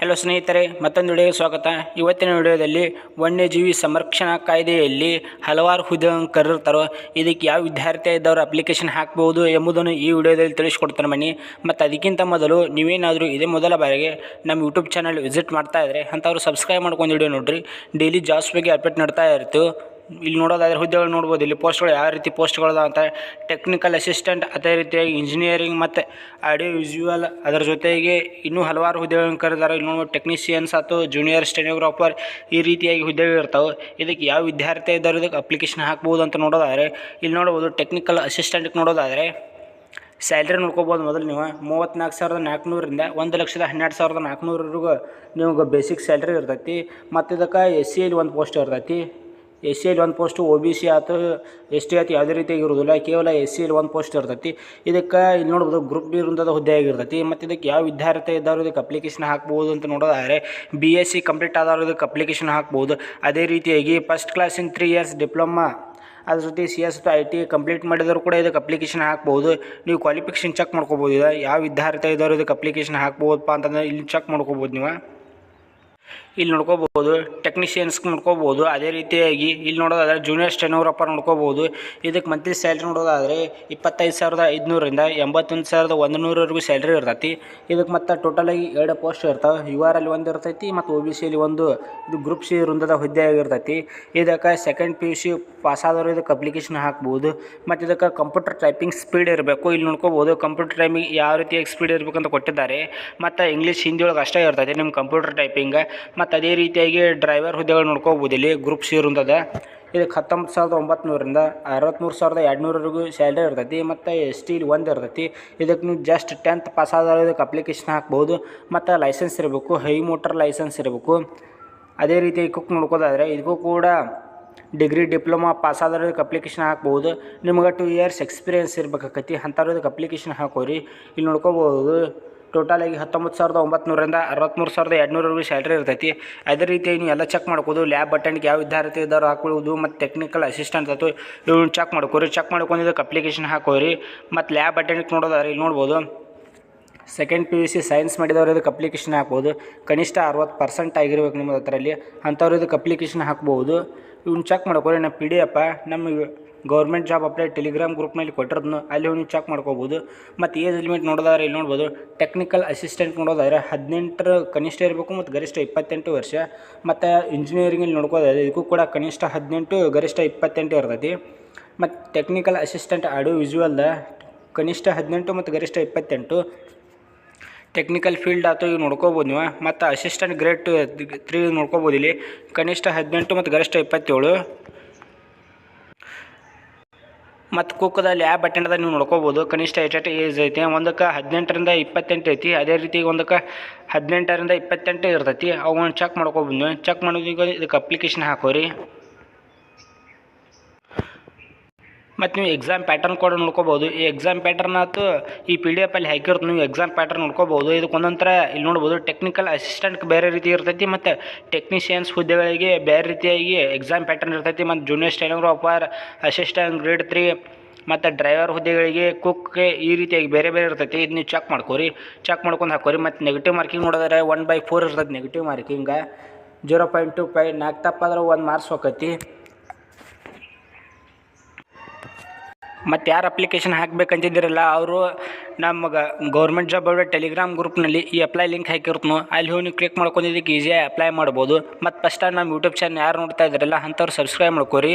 Hello ಸ್ನೇಹಿತರೆ, ಮತ್ತೊಂದು ವಿಡಿಯೋಗೆ ಸ್ವಾಗತ. ಇವತ್ತಿನ ವಿಡಿಯೋದಲ್ಲಿ ವನ್ಯಜೀವಿ ಸಂರಕ್ಷಣಾ ಕಾಯ್ದೆಯಲ್ಲಿ ಹಲವಾರು ಹುದ್ದೆಗಳನ್ನು ಇದಕ್ಕೆ ಯಾವ ವಿದ್ಯಾರ್ಥಿ ಇದ್ದವರು ಅಪ್ಲಿಕೇಶನ್ ಹಾಕ್ಬೋದು ಎಂಬುದನ್ನು ಈ ವಿಡಿಯೋದಲ್ಲಿ ತಿಳಿಸ್ಕೊಡ್ತಾರೆ ಬನ್ನಿ. ಮತ್ತು ಅದಕ್ಕಿಂತ ಮೊದಲು ನೀವೇನಾದರೂ ಇದೇ ಮೊದಲ ಬಾರಿಗೆ ನಮ್ಮ ಯೂಟ್ಯೂಬ್ ಚಾನಲ್ ವಿಸಿಟ್ ಮಾಡ್ತಾ ಇದ್ದರೆ ಅಂಥವ್ರು ಸಬ್ಸ್ಕ್ರೈಬ್ ಮಾಡ್ಕೊಂಡು ವಿಡಿಯೋ ನೋಡಿರಿ. ಡೈಲಿ ಜಾಬ್ಸ್ ಬಗ್ಗೆ ಅಪ್ಡೇಟ್ ನಡ್ತಾ ಇರ್ತೀವಿ ಇಲ್ಲಿ ನೋಡೋದಾದ್ರೆ ಹುದ್ದೆಗಳು ನೋಡ್ಬೋದು. ಇಲ್ಲಿ ಪೋಸ್ಟ್ಗಳು ಯಾವ ರೀತಿ ಪೋಸ್ಟ್ಗಳದ ಅಂತ ಟೆಕ್ನಿಕಲ್ ಅಸಿಸ್ಟೆಂಟ್ ಅದೇ ರೀತಿಯಾಗಿ ಇಂಜಿನಿಯರಿಂಗ್ ಮತ್ತು ಆಡಿಯೋ ವಿಜುವಲ್ ಅದರ ಜೊತೆಗೆ ಇನ್ನೂ ಹಲವಾರು ಹುದ್ದೆಗಳನ್ನು ಕರೆದಾರೆ ಇಲ್ಲಿ ನೋಡ್ಬೋದು ಟೆಕ್ನಿಷಿಯನ್ಸ್ ಆಯ್ತು ಜೂನಿಯರ್ ಸ್ಟೆನೋಗ್ರಾಫರ್ ಈ ರೀತಿಯಾಗಿ ಹುದ್ದೆಗಳು ಇರ್ತಾವೆ. ಇದಕ್ಕೆ ಯಾವ ವಿದ್ಯಾರ್ಥಿ ಇದ್ದಾರೆ ಇದಕ್ಕೆ ಅಪ್ಲಿಕೇಶನ್ ಹಾಕ್ಬೋದು ಅಂತ ನೋಡೋದಾದರೆ ಇಲ್ಲಿ ನೋಡ್ಬೋದು ಟೆಕ್ನಿಕಲ್ ಅಸಿಸ್ಟೆಂಟ್ಗೆ ನೋಡೋದಾದರೆ ಸ್ಯಾಲ್ರಿ ನೋಡ್ಕೋಬೋದು ಮೊದಲು ನೀವು. ಮೂವತ್ತ್ನಾಲ್ಕು ಸಾವಿರದ ನಾಲ್ಕುನೂರಿಂದ ಒಂದು ಲಕ್ಷದ ಹನ್ನೆರಡು ಸಾವಿರದ ನಾಲ್ಕುನೂರವರೆಗೂ ನಿಮ್ಗೆ ಬೇಸಿಕ್ ಸ್ಯಾಲ್ರಿ ಇರ್ತೈತಿ. ಮತ್ತು ಇದಕ್ಕೆ ಎಸ್ ಸಿಯಲ್ಲಿ ಒಂದು ಪೋಸ್ಟ್ ಇರ್ತೈತಿ. ಎಸ್ ಸಿಯಲ್ಲಿ ಒಂದು ಪೋಸ್ಟು, ಒ ಬಿ ಸಿ ಆಯ್ತು, ಎಸ್ ಟಿ ಆಯ್ತು, ಯಾವುದೇ ರೀತಿಯಾಗಿ ಇರೋದಿಲ್ಲ ಕೇವಲ ಎಸ್ ಸಿಯಲ್ಲಿ ಒಂದು ಪೋಸ್ಟ್ ಇರ್ತೈತಿ. ಇದಕ್ಕೆ ಇಲ್ಲಿ ನೋಡ್ಬೋದು ಗ್ರೂಪ್ ಬಿ ವೃಂದದ ಹುದ್ದೆ ಆಗಿರ್ತೈತಿ. ಮತ್ತು ಇದಕ್ಕೆ ಯಾವ ವಿದ್ಯಾರ್ಥಿ ಇದ್ದಾರೋ ಇದಕ್ಕೆ ಅಪ್ಲಿಕೇಶನ್ ಹಾಕ್ಬೋದು ಅಂತ ನೋಡೋದಾದರೆ, ಬಿ ಎಸ್ ಸಿ ಕಂಪ್ಲೀಟ್ ಆದವರು ಇದಕ್ಕೆ ಅಪ್ಲಿಕೇಶನ್ ಹಾಕ್ಬೋದು. ಅದೇ ರೀತಿಯಾಗಿ first class in three years diploma, ಅದ್ರ ಜೊತೆ C S I T complete ಮಾಡಿದವರು ಕೂಡ ಇದಕ್ಕೆ ಅಪ್ಲಿಕೇಶನ್ ಹಾಕ್ಬೋದು. ನೀವು ಕ್ವಾಲಿಫಿಕೇಷನ್ ಚೆಕ್ ಮಾಡ್ಕೋಬೋದು ಇದು ಯಾವ ವಿದ್ಯಾರ್ಥಿ ಇದ್ದಾರೋ ಇದಕ್ಕೆ ಅಪ್ಲಿಕೇಶನ್ ಹಾಕ್ಬೋದಪ್ಪ ಅಂತಂದ್ರೆ ಇಲ್ಲಿ ಚೆಕ್ ಮಾಡ್ಕೋಬೋದು ನೀವು. ಇಲ್ಲಿ ನೋಡ್ಕೋಬೋದು ಟೆಕ್ನಿಷಿಯನ್ಸ್ ನೋಡ್ಕೋಬೋದು, ಅದೇ ರೀತಿಯಾಗಿ ಇಲ್ಲಿ ನೋಡೋದಾದರೆ ಜೂನಿಯರ್ ಸ್ಟೆನೋಗ್ರಾಫರ್ ನೋಡ್ಕೋಬೋದು. ಇದಕ್ಕೆ ಮಂತ್ಲಿ ಸ್ಯಾಲ್ರಿ ನೋಡೋದಾದರೆ ಇಪ್ಪತ್ತೈದು ಸಾವಿರದ ಐದುನೂರಿಂದ ಎಂಬತ್ತೊಂದು ಸಾವಿರದ ಒಂದು ನೂರವರೆಗೂ ಸ್ಯಾಲ್ರಿ ಇರ್ತೈತಿ. ಇದಕ್ಕೆ ಮತ್ತು ಟೋಟಲಾಗಿ ಎರಡು ಪೋಸ್ಟ್ ಇರ್ತಾವೆ. ಯು ಆರ್ ಅಲ್ಲಿ ಒಂದು ಇರ್ತೈತಿ ಮತ್ತು ಒ ಬಿ ಸಿಯಲ್ಲಿ ಒಂದು ಇದು ಗ್ರೂಪ್ ಸಿ ವೃಂದದ ಹುದ್ದೆ ಆಗಿರ್ತೈತಿ ಇದಕ್ಕೆ ಸೆಕೆಂಡ್ ಪಿ ಯು ಸಿ ಪಾಸಾದವರು ಇದಕ್ಕೆ ಅಪ್ಲಿಕೇಶನ್ ಹಾಕ್ಬೋದು. ಮತ್ತು ಇದಕ್ಕೆ ಕಂಪ್ಯೂಟರ್ ಟೈಪಿಂಗ್ ಸ್ಪೀಡ್ ಇರಬೇಕು. ಇಲ್ಲಿ ನೋಡ್ಕೋಬೋದು ಕಂಪ್ಯೂಟರ್ ಟೈಪಿಂಗ್ ಯಾವ ರೀತಿಯಾಗಿ ಸ್ಪೀಡ್ ಇರಬೇಕಂತ ಕೊಟ್ಟಿದ್ದಾರೆ. ಮತ್ತು ಇಂಗ್ಲೀಷ್ ಹಿಂದಿ ಒಳಗೆ ಅಷ್ಟೇ ಇರ್ತೈತಿ ನಿಮ್ಮ ಕಂಪ್ಯೂಟರ್ ಟೈಪಿಂಗ್ ಮತ್ತು ಅದೇ ರೀತಿಯಾಗಿ ಡ್ರೈವರ್ ಹುದ್ದೆಗಳು ನೋಡ್ಕೋಬೋದು. ಇಲ್ಲಿ ಗ್ರೂಪ್ ಸಿ ಇರುತ್ತದೆ ಇದಕ್ಕೆ ಹತ್ತೊಂಬತ್ತು ಸಾವಿರದ ಒಂಬತ್ತುನೂರಿಂದ ಅರವತ್ತ್ಮೂರು ಸಾವಿರದ ಎರಡುನೂರವರೆಗೂ ಸ್ಯಾಲ್ರಿ ಇರ್ತೈತಿ ಮತ್ತು ಎಸ್ ಟಿಲಿ ಒಂದು ಇರ್ತೈತಿ. ಇದಕ್ಕೆ ನೀವು ಜಸ್ಟ್ ಟೆಂತ್ ಪಾಸ್ ಆದ್ರೆ ಇದಕ್ಕೆ ಅಪ್ಲಿಕೇಶನ್ ಹಾಕ್ಬೋದು. ಮತ್ತು ಲೈಸೆನ್ಸ್ ಇರಬೇಕು, ಹೈ ಮೋಟರ್ ಲೈಸೆನ್ಸ್ ಇರಬೇಕು. ಅದೇ ರೀತಿ ಕುಕ್ ನೋಡ್ಕೋದಾದ್ರೆ ಇದಕ್ಕೂ ಕೂಡ ಡಿಗ್ರಿ, ಡಿಪ್ಲೊಮಾ ಪಾಸ್ ಆದ್ರೆ ಇದಕ್ಕೆ ಅಪ್ಲಿಕೇಶನ್ ಹಾಕ್ಬೋದು. ನಿಮ್ಗೆ ಟು ಇಯರ್ಸ್ ಎಕ್ಸ್ಪೀರಿಯನ್ಸ್ ಇರಬೇಕಾಕತಿ, ಅಂಥವ್ರು ಇದಕ್ಕೆ ಅಪ್ಲಿಕೇಶನ್ ಹಾಕೋರಿ. ಇಲ್ಲಿ ನೋಡ್ಕೋಬೋದು. ಟೋಟಲಾಗಿ ಹತ್ತೊಂಬತ್ತು ಸಾವಿರದ ಒಂಬತ್ತು ಅರವತ್ತ್ಮೂರು ಸಾವಿರದ ಎರಡುನೂರವರೆಗೂ ಸ್ಯಾಲ್ರಿ ಇರ್ತೈತಿ. ಅದೇ ರೀತಿ ನೀವು ಎಲ್ಲ ಚೆಕ್ ಮಾಡ್ಕೋದು ಲ್ಯಾಬ್ ಬಟನ್ಗೆ ಯಾವ ವಿದ್ಯಾರ್ಥಿ ಇದ್ದಾರೋ ಹಾಕೊಳ್ಳೋದು ಮತ್ತು ಟೆಕ್ನಿಕಲ್ ಅಸಿಸ್ಟೆಂಟ್ ಆಯ್ತು ಇವ್ನ ಚೆಕ್ ಮಾಡ್ಕೋರಿ. ಚೆಕ್ ಮಾಡ್ಕೊಂಡಿದ್ದಕ್ಕೆ ಅಪ್ಲಿಕೇಶನ್ ಹಾಕೋರಿ. ಮತ್ತು ಲ್ಯಾಬ್ ಅಟೆಂಡ್ಗೆ ನೋಡೋದಾದ್ರೆ ಇಲ್ಲಿ ನೋಡ್ಬೋದು. Second P U C science ಮಾಡಿದವರು ಇದಕ್ಕೆ ಅಪ್ಲಿಕೇಶನ್ ಹಾಕ್ಬೋದು. ಕನಿಷ್ಠ ಅರವತ್ತು ಪರ್ಸೆಂಟ್ ಆಗಿರ್ಬೇಕು ನಿಮ್ಮದು ಅದರಲ್ಲಿ ಅಂಥವ್ರು ಇದಕ್ಕೆ ಅಪ್ಲಿಕೇಶನ್ ಹಾಕ್ಬೋದು. ಇವ್ನು ಚೆಕ್ ಮಾಡ್ಕೋರಿ. ನಮ್ಮ ಪಿ ಡಿ ಎಪ್ಪ ನಮ್ಮ ಗೌರ್ಮೆಂಟ್ ಜಾಬ್ ಅಪ್ಲೈ ಟೆಲಿಗ್ರಾಮ್ ಗ್ರೂಪ್ನಲ್ಲಿ ಕೊಟ್ಟಿರೋದನ್ನು ಅಲ್ಲಿ ನೀವು ಚೆಕ್ ಮಾಡ್ಕೋಬೋದು. ಮತ್ತು ಏಜ್ ಲಿಮಿಟ್ ನೋಡೋದಾದ್ರೆ ಇಲ್ಲಿ ನೋಡ್ಬೋದು. ಟೆಕ್ನಿಕಲ್ ಅಸಿಸ್ಟೆಂಟ್ ನೋಡೋದಾದ್ರೆ ಹದಿನೆಂಟರ ಕನಿಷ್ಠ ಇರಬೇಕು ಮತ್ತು ಗರಿಷ್ಠ ಇಪ್ಪತ್ತೆಂಟು ವರ್ಷ. ಮತ್ತು ಇಂಜಿನಿಯರಿಂಗಲ್ಲಿ ನೋಡ್ಕೋದಾದ್ರೆ ಇದಕ್ಕೂ ಕೂಡ ಕನಿಷ್ಠ ಹದಿನೆಂಟು, ಗರಿಷ್ಠ ಇಪ್ಪತ್ತೆಂಟು ಇರ್ತೈತಿ. ಮತ್ತು ಟೆಕ್ನಿಕಲ್ ಅಸಿಸ್ಟೆಂಟ್ ಆಡಿಯೋ ವಿಜುವಲ್ದ ಕನಿಷ್ಠ ಹದಿನೆಂಟು ಮತ್ತು ಗರಿಷ್ಠ ಇಪ್ಪತ್ತೆಂಟು. ಟೆಕ್ನಿಕಲ್ ಫೀಲ್ಡ್ ಆಯ್ತು ಇವು ನೋಡ್ಕೋಬೋದು ನೀವು. ಮತ್ತು ಅಸಿಸ್ಟೆಂಟ್ ಗ್ರೇಡ್ ಟು ತ್ರೀ ನೋಡ್ಕೋಬೋದು ಇಲ್ಲಿ. ಕನಿಷ್ಠ ಹದಿನೆಂಟು ಮತ್ತು ಗರಿಷ್ಠ ಇಪ್ಪತ್ತೇಳು. ಮತ್ತು ಕುಕ್ಕದಲ್ಲಿ ಯಾವ ಅದ ನೀವು ನೋಡ್ಕೋಬೋದು. ಕನಿಷ್ಠ ಎಷ್ಟು ಏಜ್ ಐತಿ? ಒಂದಕ್ಕೆ ಹದಿನೆಂಟರಿಂದ ಇಪ್ಪತ್ತೆಂಟು ಐತಿ. ಅದೇ ರೀತಿ ಒಂದಕ್ಕೆ ಹದಿನೆಂಟರಿಂದ ಇಪ್ಪತ್ತೆಂಟು ಇರ್ತೈತಿ. ಅವನ್ನ ಚೆಕ್ ಮಾಡ್ಕೊಬೋದು ಚೆಕ್ ಮಾಡೋದೀಗ ಇದಕ್ಕೆ ಅಪ್ಲಿಕೇಶನ್ ಹಾಕೋರಿ. ಮತ್ತು ನೀವು ಎಕ್ಸಾಮ್ ಪ್ಯಾಟರ್ನ್ ಕೂಡ ನೋಡ್ಕೋಬೋದು. ಈ ಎಕ್ಸಾಮ್ ಪ್ಯಾಟರ್ನ್ ಆಯ್ತು ಈ ಪಿ ಡಿ ಎಫಲ್ಲಿ ಹಾಕಿರ್ತು ನೀವು ಎಕ್ಸಾಮ್ ಪ್ಯಾಟರ್ನ್ ನೋಡ್ಕೋಬೋದು. ಇದಕ್ಕೆ ಇಲ್ಲಿ ನೋಡ್ಬೋದು ಟೆಕ್ನಿಕಲ್ ಅಸಿಸ್ಟೆಂಟ್ಗೆ ಬೇರೆ ರೀತಿ ಇರ್ತೈತಿ ಮತ್ತು ಟೆಕ್ನಿಷಿಯನ್ಸ್ ಹುದ್ದೆಗಳಿಗೆ ಬೇರೆ ರೀತಿಯಾಗಿ ಎಕ್ಸಾಮ್ ಪ್ಯಾಟರ್ನ್ ಇರ್ತೈತಿ. ಮತ್ತು junior stenographer assistant grade three ಮತ್ತು ಡ್ರೈವರ್ ಹುದ್ದೆಗಳಿಗೆ ಕುಕ್ಗೆ ಈ ರೀತಿಯಾಗಿ ಬೇರೆ ಬೇರೆ ಇರ್ತೈತಿ. ಇದು ನೀವು ಚೆಕ್ ಮಾಡ್ಕೋರಿ. ಚೆಕ್ ಮಾಡ್ಕೊಂಡು ಹಾಕೋರಿ. ಮತ್ತು ನೆಗೆಟಿವ್ ಮಾರ್ಕಿಂಗ್ ನೋಡಿದ್ರೆ ಒನ್ ಬೈ ಫೋರ್ ಇರ್ತೈತಿ negative marking zero point two five ನಾಲ್ಕು ತಪ್ಪಾದ್ರೆ ಒಂದು ಮಾರ್ಕ್ಸ್ ಹೋಕತಿ. ಮತ್ತು ಯಾರು ಅಪ್ಲಿಕೇಶನ್ ಹಾಕ್ಬೇಕಂತಿದ್ದೀರಲ್ಲ, ಅವರು ನಮಗೆ ಗೌರ್ಮೆಂಟ್ ಜಾಬ್ ಅವರ ಟೆಲಿಗ್ರಾಮ್ ಗ್ರೂಪ್ನಲ್ಲಿ ಈ ಅಪ್ಲೈ ಲಿಂಕ್ ಹಾಕಿರ್ತನು. ಅಲ್ಲಿ ಹೋಗಿ ನೀವು ಕ್ಲಿಕ್ ಮಾಡ್ಕೊಂಡಿದ್ದಕ್ಕೆ ಈಸಿಯಾಗಿ ಅಪ್ಲೈ ಮಾಡ್ಬೋದು. ಮತ್ತು ಫಸ್ಟ್ ನಮ್ಮ ಯೂಟ್ಯೂಬ್ ಚಾನಲ್ ಯಾರು ನೋಡ್ತಾ ಇದ್ದಾರಲ್ಲ, ಅಂಥವ್ರು ಸಬ್ಸ್ಕ್ರೈಬ್ ಮಾಡ್ಕೋರಿ.